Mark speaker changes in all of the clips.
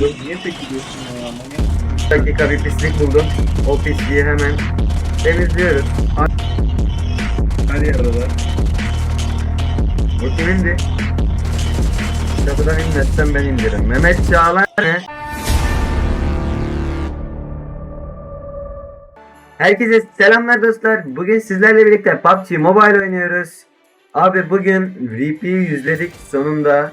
Speaker 1: Niye tek gidiyorsun ya?
Speaker 2: Bir dakika bir pislik buldum. O pisliği hemen temizliyoruz.
Speaker 1: Yerde var.
Speaker 2: Bu kimindi? Kapıdan inmezsem ben indirim. Mehmet Çağlar ne? Herkese selamlar dostlar. Bugün sizlerle birlikte PUBG Mobile oynuyoruz. Abi bugün VP'yi yüzledik sonunda.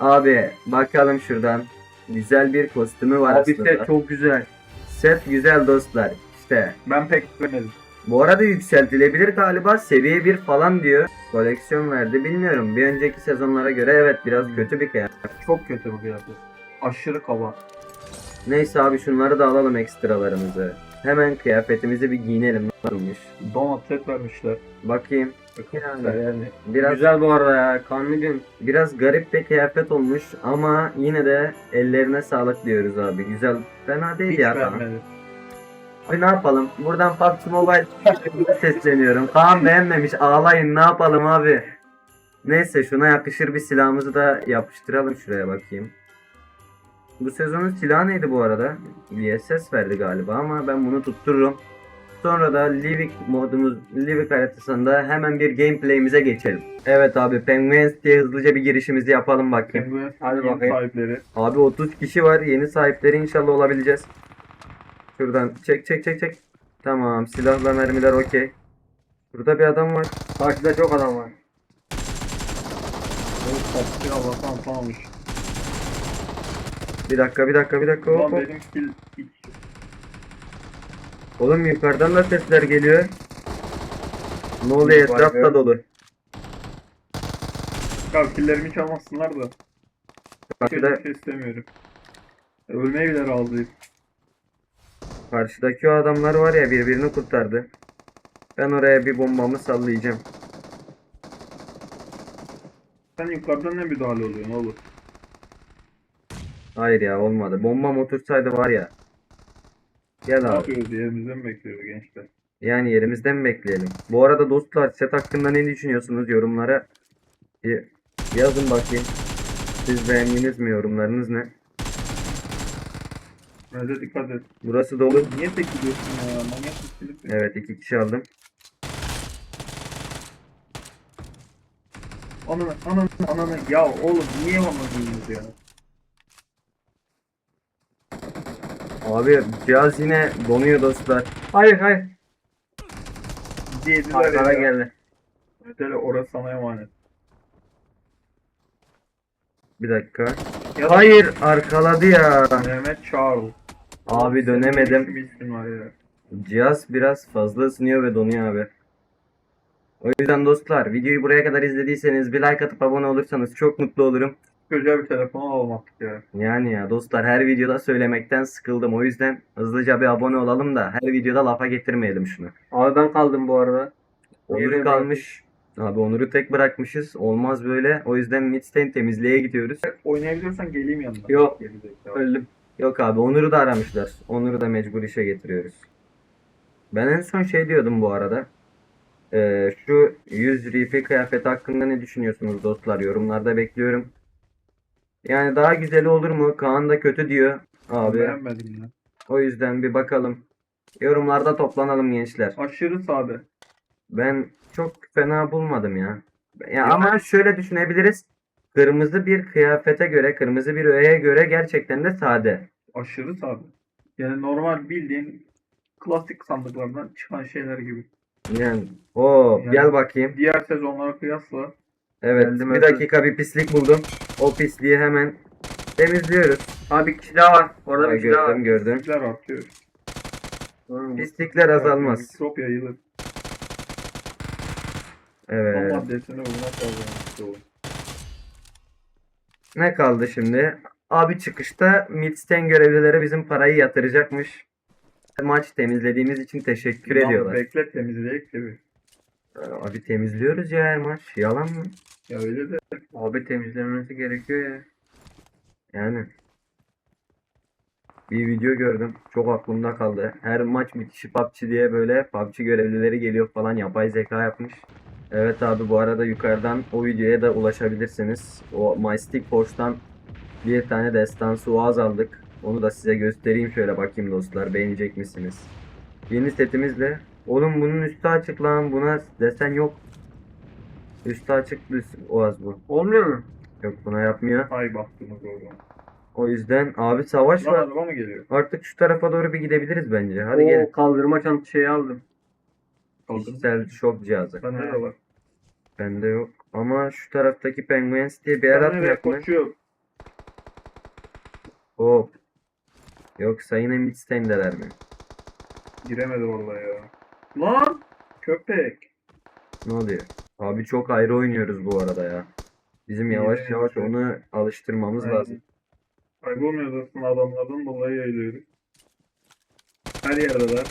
Speaker 2: Abi bakalım şuradan. Güzel bir kostümü var
Speaker 1: Abi
Speaker 2: aslında.
Speaker 1: set çok güzel.
Speaker 2: Set güzel dostlar. İşte
Speaker 1: Ben pek beğenmedim.
Speaker 2: bu arada yükseltilebilir galiba seviye 1 falan diyor. Koleksiyon verdi bilmiyorum. Bir önceki sezonlara göre evet biraz kötü bir kıyafet.
Speaker 1: Çok kötü bu kıyafet. Aşırı kaba.
Speaker 2: Neyse abi şunları da alalım ekstralarımızı. Hemen kıyafetimizi bir giyinelim. Nasılmış?
Speaker 1: Donat set vermişler.
Speaker 2: Bakayım.
Speaker 1: Yani, yani.
Speaker 2: Biraz
Speaker 1: Güzel bu arada ya. Kanlı gün.
Speaker 2: biraz garip bir kıyafet olmuş ama yine de ellerine sağlık diyoruz abi. Güzel. Fena değil
Speaker 1: Hiç
Speaker 2: ya.
Speaker 1: Beğenmedim.
Speaker 2: Abi ne yapalım? Buradan PUBG Mobile sesleniyorum. Kaan beğenmemiş. Ağlayın ne yapalım abi? Neyse şuna yakışır bir silahımızı da yapıştıralım şuraya bakayım. Bu sezonun silahı neydi bu arada? VSS verdi galiba ama ben bunu tuttururum. Sonra da Livik modumuz, Livik haritasında hemen bir gameplay'imize geçelim. Evet abi Penguins diye hızlıca bir girişimizi yapalım bakayım.
Speaker 1: Penguin
Speaker 2: Hadi bakayım.
Speaker 1: sahipleri.
Speaker 2: Abi 30 kişi var. Yeni sahipleri inşallah olabileceğiz. Şuradan çek çek çek çek. Tamam silahla mermiler okey. Burada bir adam var.
Speaker 1: Karşıda çok adam var. Evet, tatlı Allah'tan atamamış.
Speaker 2: Bir dakika bir dakika bir dakika. Hop,
Speaker 1: Ulan
Speaker 2: hop.
Speaker 1: benim kill hiç.
Speaker 2: Oğlum yukarıdan da sesler geliyor. Ne oluyor
Speaker 1: Vay
Speaker 2: etraf
Speaker 1: be.
Speaker 2: da dolu.
Speaker 1: Ya killerimi çalmasınlar da.
Speaker 2: Karşıda,
Speaker 1: Hiçbir şey istemiyorum. Ölmeye bile razıyım.
Speaker 2: karşıdaki o adamlar var ya birbirini kurtardı. Ben oraya bir bombamı sallayacağım.
Speaker 1: Sen yukarıdan ne müdahale oluyorsun oğlum?
Speaker 2: Hayır ya olmadı. Bombam otursaydı var ya. Gel
Speaker 1: Ne
Speaker 2: abi.
Speaker 1: yapıyoruz yerimizden mi bekliyoruz gençler?
Speaker 2: Yani yerimizden mi bekleyelim? Bu arada dostlar set hakkında ne düşünüyorsunuz yorumlara bir yazın bakayım. Siz beğendiniz mi yorumlarınız ne?
Speaker 1: Öyle dikkat et.
Speaker 2: Burası dolu.
Speaker 1: Niye tek gidiyorsun ya? Manyak mısın?
Speaker 2: Evet iki kişi aldım.
Speaker 1: Ananı, ananı, ananı. Ya oğlum niye diyorsunuz ya?
Speaker 2: Abi cihaz yine donuyor dostlar.
Speaker 1: Hayır hayır. Yediler
Speaker 2: Arkada
Speaker 1: ya.
Speaker 2: geldi.
Speaker 1: Ötele orası sana emanet.
Speaker 2: Bir dakika.
Speaker 1: Ya da
Speaker 2: Hayır arkaladı ya.
Speaker 1: Mehmet Charles.
Speaker 2: Abi dönemedim.
Speaker 1: Bir isim var ya.
Speaker 2: Cihaz biraz fazla ısınıyor ve donuyor abi. O yüzden dostlar videoyu buraya kadar izlediyseniz bir like atıp abone olursanız çok mutlu olurum.
Speaker 1: Güzel bir telefon artık ya.
Speaker 2: Yani ya dostlar her videoda söylemekten sıkıldım. O yüzden hızlıca bir abone olalım da her videoda lafa getirmeyelim şunu.
Speaker 1: Aradan kaldım bu arada.
Speaker 2: Onur'u
Speaker 1: Niye
Speaker 2: kalmış. Abi Onur'u tek bırakmışız. Olmaz böyle. O yüzden Midstein temizliğe gidiyoruz.
Speaker 1: Oynayabiliyorsan geleyim yanına.
Speaker 2: Yok.
Speaker 1: Gerizekalı.
Speaker 2: Öldüm. Yok abi Onur'u da aramışlar. Onur'u da mecbur işe getiriyoruz. Ben en son şey diyordum bu arada. Ee, şu 100 RP kıyafet hakkında ne düşünüyorsunuz dostlar? Yorumlarda bekliyorum. Yani daha güzeli olur mu? Kaan da kötü diyor. Abi.
Speaker 1: Beğenmedim ya.
Speaker 2: O yüzden bir bakalım. Yorumlarda toplanalım gençler.
Speaker 1: Aşırı sade.
Speaker 2: Ben çok fena bulmadım ya. Ya ama şöyle düşünebiliriz. Kırmızı bir kıyafete göre, kırmızı bir öğeye göre gerçekten de sade.
Speaker 1: Aşırı sade. Yani normal bildiğin klasik sandıklardan çıkan şeyler gibi.
Speaker 2: Yani o
Speaker 1: Yani-
Speaker 2: gel bakayım.
Speaker 1: Diğer sezonlara kıyasla
Speaker 2: Evet
Speaker 1: Geldim,
Speaker 2: bir dakika bir pislik buldum. O pisliği hemen temizliyoruz.
Speaker 1: Abi kişi daha var.
Speaker 2: Ha, gördüm gördüm.
Speaker 1: Pislikler artıyor.
Speaker 2: Pislikler azalmaz.
Speaker 1: Mikrop yayılır. Son
Speaker 2: Evet.
Speaker 1: maddesini bulmak lazım.
Speaker 2: Ne kaldı şimdi? Abi çıkışta Midsten görevlileri bizim parayı yatıracakmış. Maç temizlediğimiz için teşekkür
Speaker 1: Lan
Speaker 2: ediyorlar.
Speaker 1: Bekle temizleyek gibi.
Speaker 2: Abi temizliyoruz ya her maç. Yalan mı?
Speaker 1: Ya öyle de. Abi temizlenmesi gerekiyor ya.
Speaker 2: Yani. Bir video gördüm. Çok aklımda kaldı. Her maç bitişi PUBG diye böyle PUBG görevlileri geliyor falan yapay zeka yapmış. Evet abi bu arada yukarıdan o videoya da ulaşabilirsiniz. O MyStick Force'tan Bir tane destansı oğaz aldık. Onu da size göstereyim şöyle bakayım dostlar. Beğenecek misiniz? Yeni setimizle. Oğlum bunun üstü açık lan. Buna desen yok. Üstü açık düz oğaz bu.
Speaker 3: Olmuyor mu?
Speaker 2: Yok buna yapmıyor.
Speaker 1: Ay baktınız oradan.
Speaker 2: O yüzden abi savaş
Speaker 1: Lan
Speaker 2: var.
Speaker 1: araba mı geliyor?
Speaker 2: Artık şu tarafa doğru bir gidebiliriz bence. Hadi
Speaker 3: Oo,
Speaker 2: gelin.
Speaker 3: kaldırma çanta şeyi aldım.
Speaker 2: Kişisel şok cihazı.
Speaker 1: Ben nerede var?
Speaker 2: Bende yok. Ama şu taraftaki Penguin City'ye bir yer
Speaker 1: Ben nereye
Speaker 2: atmayak mı?
Speaker 1: koşuyor?
Speaker 2: Hop. Yoksa yine Midstein'deler mi?
Speaker 1: Giremedi orada ya. Lan! Köpek.
Speaker 2: Ne oluyor? Abi çok ayrı oynuyoruz bu arada ya. Bizim yavaş yavaş onu alıştırmamız
Speaker 1: Aynen.
Speaker 2: lazım.
Speaker 1: Kaybolmuyoruz aslında adamlardan dolayı yayılıyoruz. Her yerdeler.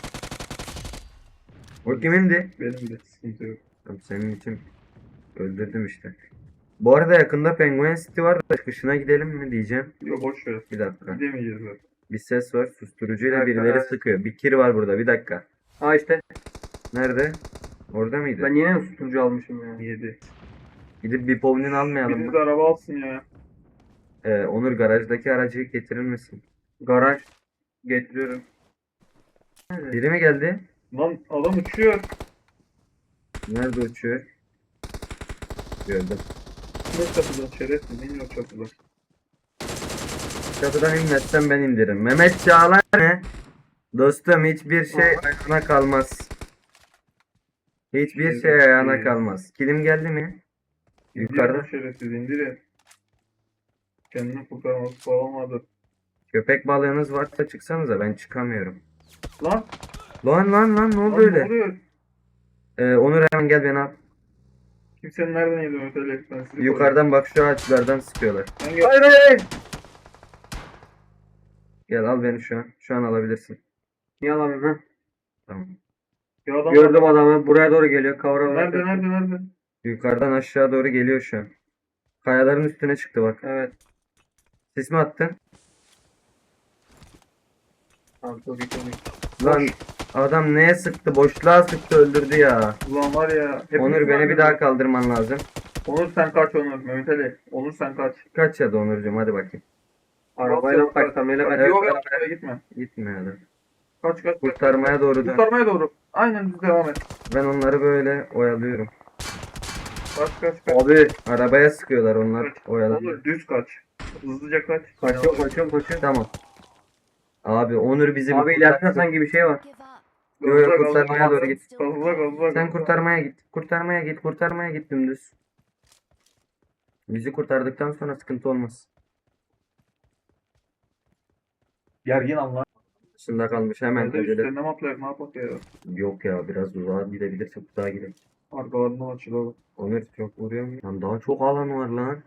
Speaker 2: O kimindi?
Speaker 1: Benim de sıkıntı yok.
Speaker 2: Tamam, senin için öldürdüm işte. Bu arada yakında Penguin City var da kışına gidelim mi diyeceğim.
Speaker 1: Yok boş ver.
Speaker 2: Bir dakika.
Speaker 1: Gidemeyeceğiz zaten.
Speaker 2: Bir ses var. Susturucuyla birileri sıkıyor. Bir kir var burada. Bir dakika.
Speaker 3: Ha işte
Speaker 2: Nerede? Orada mıydı?
Speaker 3: ben yine mi susturucu almışım ya?
Speaker 1: Yedi.
Speaker 2: Gidip bir povnin almayalım
Speaker 1: Biriniz
Speaker 2: mı?
Speaker 1: araba alsın ya.
Speaker 2: Ee, Onur garajdaki aracı getirir misin?
Speaker 3: Garaj getiriyorum.
Speaker 2: Biri mi geldi?
Speaker 1: Lan adam uçuyor.
Speaker 2: Nerede uçuyor? Gördüm.
Speaker 1: Ne çatıdan şerefsiz iniyor çatıdan.
Speaker 2: Çatıdan inmezsem ben indiririm. Mehmet Çağlar ne? Dostum hiçbir şey ayağına kalmaz. Hiçbir
Speaker 1: Şey
Speaker 2: ayağına kalmaz. Kilim geldi mi? Yukarıda.
Speaker 1: İndirin şerefsiz indirin. Kendini kurtarması falan vardı.
Speaker 2: Köpek balığınız varsa çıksanıza ben çıkamıyorum.
Speaker 1: Lan!
Speaker 2: Lan lan lan ne oldu
Speaker 1: Lan ne
Speaker 2: öyle?
Speaker 1: oluyor?
Speaker 2: Ee, Onur hemen gel beni al.
Speaker 1: Kimsenin nereden yedi öteli? Ben sizi
Speaker 2: Yukarıdan bak şu ağaçlardan sıkıyorlar.
Speaker 3: Hayır hayır hayır.
Speaker 2: Gel al beni şu an. Şu an alabilirsin.
Speaker 3: Niye alamıyorum ha?
Speaker 2: Tamam.
Speaker 1: Adam
Speaker 3: Gördüm adamı buraya doğru geliyor. Kavra
Speaker 1: Nerede nerede nerede?
Speaker 2: Yukarıdan aşağı doğru geliyor şu an. Kayaların üstüne çıktı bak.
Speaker 3: Evet.
Speaker 2: Sis mi attın?
Speaker 3: Tamam.
Speaker 2: Lan adam neye sıktı? Boşluğa sıktı öldürdü ya.
Speaker 1: Ulan var ya. hepimiz
Speaker 2: Onur beni
Speaker 1: var
Speaker 2: bir
Speaker 1: ya.
Speaker 2: daha kaldırman lazım.
Speaker 1: Onur sen kaç Onur. Mehmet Ali. Onur sen kaç.
Speaker 2: Kaç ya da Onurcuğum hadi bakayım.
Speaker 3: Arabayla
Speaker 1: Yok, yok,
Speaker 3: kaçtamayla
Speaker 1: Yok yok gitme.
Speaker 2: Gitme hadi.
Speaker 1: Kaç kaç.
Speaker 2: Kurtarmaya doğru dön.
Speaker 1: Kurtarmaya doğru. Aynen düz devam et.
Speaker 2: Ben onları böyle oyalıyorum.
Speaker 1: Kaç kaç kaç.
Speaker 3: Abi
Speaker 2: Arabaya sıkıyorlar onlar.
Speaker 1: Kaç.
Speaker 2: Oyalanıyor.
Speaker 1: Onur düz kaç. Hızlıca kaç.
Speaker 3: kaçıyorum kaçıyorum kaçıyorum.
Speaker 2: Tamam. Abi Onur bizi
Speaker 3: Abi ileride sanki bir şey var.
Speaker 4: Give up.
Speaker 2: Yo, yo,
Speaker 1: Hızlı,
Speaker 2: kurtarmaya doğru git.
Speaker 1: Hızlı hızlı.
Speaker 2: Sen kurtarmaya git. Kurtarmaya git. Kurtarmaya git dümdüz. Bizi kurtardıktan sonra sıkıntı olmaz.
Speaker 1: Gergin anlar.
Speaker 2: Dışında kalmış hemen acele.
Speaker 1: üstlerine mi atlayak ne yapak ya.
Speaker 2: Yok ya biraz uzağa gidebilirsek uzağa gidelim.
Speaker 1: Arkalarından açılalım.
Speaker 2: Onur çok vuruyor mu? Lan daha çok alan var lan.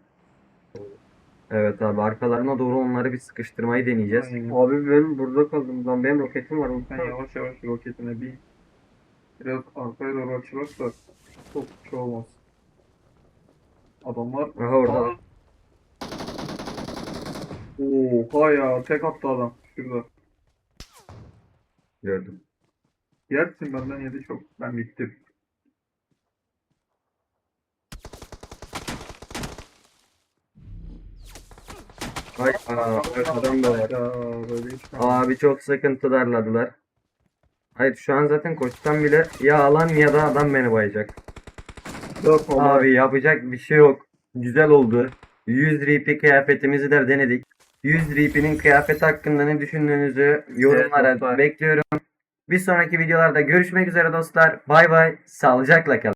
Speaker 2: Evet abi arkalarına doğru onları bir sıkıştırmayı deneyeceğiz.
Speaker 1: Aynen.
Speaker 3: Abi ben burada kaldım. Lan benim roketim var.
Speaker 1: Sen yavaş yavaş roketine bin. Biraz arkaya doğru açılırsa çok şey olmaz. Adamlar
Speaker 2: Aha orada.
Speaker 1: Aa. Oha ya tek attı adam şurada.
Speaker 2: Gördüm.
Speaker 1: Yersin benden yedi çok. Ben bittim.
Speaker 2: Ay aa, evet, adam da var. Abi çok sıkıntı darladılar. Hayır şu an zaten koşsam bile ya alan ya da adam beni bayacak.
Speaker 3: Yok
Speaker 2: Abi yapacak bir şey yok. Güzel oldu. 100 RP kıyafetimizi de denedik. 100 RP'nin kıyafeti hakkında ne düşündüğünüzü yorumlara
Speaker 3: dostlar.
Speaker 2: bekliyorum. Bir sonraki videolarda görüşmek üzere dostlar. Bay bay. Sağlıcakla kalın.